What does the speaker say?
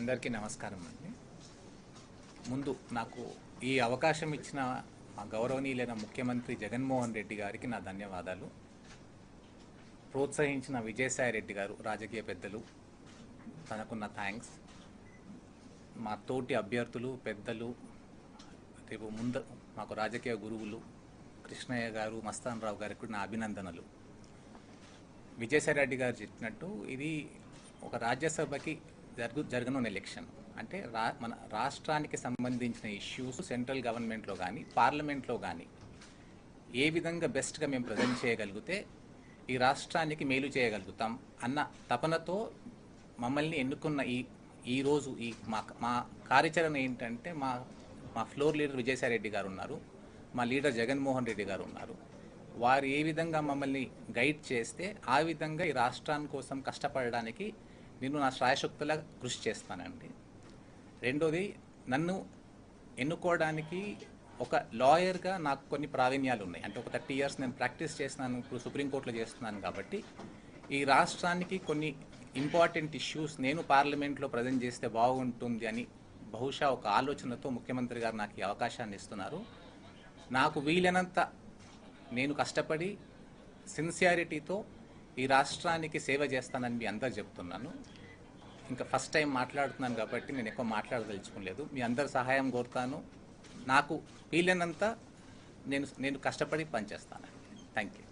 అందరికీ నమస్కారం అండి. ముందు నాకు ఈ అవకాశం ఇచ్చిన మా గౌరవనీయులైన ముఖ్యమంత్రి జగన్మోహన్ రెడ్డి గారికి నా ధన్యవాదాలు. ప్రోత్సహించిన విజయసాయి రెడ్డి గారు రాజకీయ పెద్దలు తనకున్న థ్యాంక్స్ మా తోటి అభ్యర్థులు పెద్దలు రేపు ముందు మాకు రాజకీయ గురువులు కృష్ణయ్య గారు మస్తాన్ రావు గారికి నా అభినందనలు. విజయసాయి రెడ్డి గారు చెప్పినట్టు ఇది ఒక రాజ్యసభకి జరుగు జరగనున్న ఎలక్షన్. అంటే రా మన రాష్ట్రానికి సంబంధించిన ఇష్యూస్ సెంట్రల్ గవర్నమెంట్లో కానీ పార్లమెంట్లో కానీ ఏ విధంగా బెస్ట్గా మేము ప్రజెంట్ చేయగలిగితే ఈ రాష్ట్రానికి మేలు చేయగలుగుతాం అన్న తపనతో మమ్మల్ని ఎన్నుకున్న ఈ ఈ రోజు ఈ మా మా కార్యాచరణ ఏంటంటే మా మా ఫ్లోర్ లీడర్ విజయసాయి రెడ్డి గారు ఉన్నారు మా లీడర్ జగన్మోహన్ రెడ్డి గారు ఉన్నారు. వారు ఏ విధంగా మమ్మల్ని గైడ్ చేస్తే ఆ విధంగా ఈ రాష్ట్రాని కోసం కష్టపడడానికి నేను నా శ్రాయశక్తులా కృషి చేస్తానండి. రెండోది నన్ను ఎన్నుకోవడానికి ఒక లాయర్గా నాకు కొన్ని ప్రావీణ్యాలు ఉన్నాయి అంటే ఒక థర్టీ ఇయర్స్ నేను ప్రాక్టీస్ చేస్తున్నాను ఇప్పుడు సుప్రీంకోర్టులో చేస్తున్నాను కాబట్టి ఈ రాష్ట్రానికి కొన్ని ఇంపార్టెంట్ ఇష్యూస్ నేను పార్లమెంట్లో ప్రజెంట్ చేస్తే బాగుంటుంది అని బహుశా ఒక ఆలోచనతో ముఖ్యమంత్రి గారు నాకు ఈ అవకాశాన్ని ఇస్తున్నారు. నాకు వీలైనంత నేను కష్టపడి సిన్సియారిటీతో ఈ రాష్ట్రానికి సేవ చేస్తానని మీ అందరు చెప్తున్నాను. ఇంకా ఫస్ట్ టైం మాట్లాడుతున్నాను కాబట్టి నేను ఎక్కువ మాట్లాడదలుచుకోలేదు. మీ అందరి సహాయం కోరుతాను. నాకు వీలైనంత నేను నేను కష్టపడి పనిచేస్తాను. Thank you.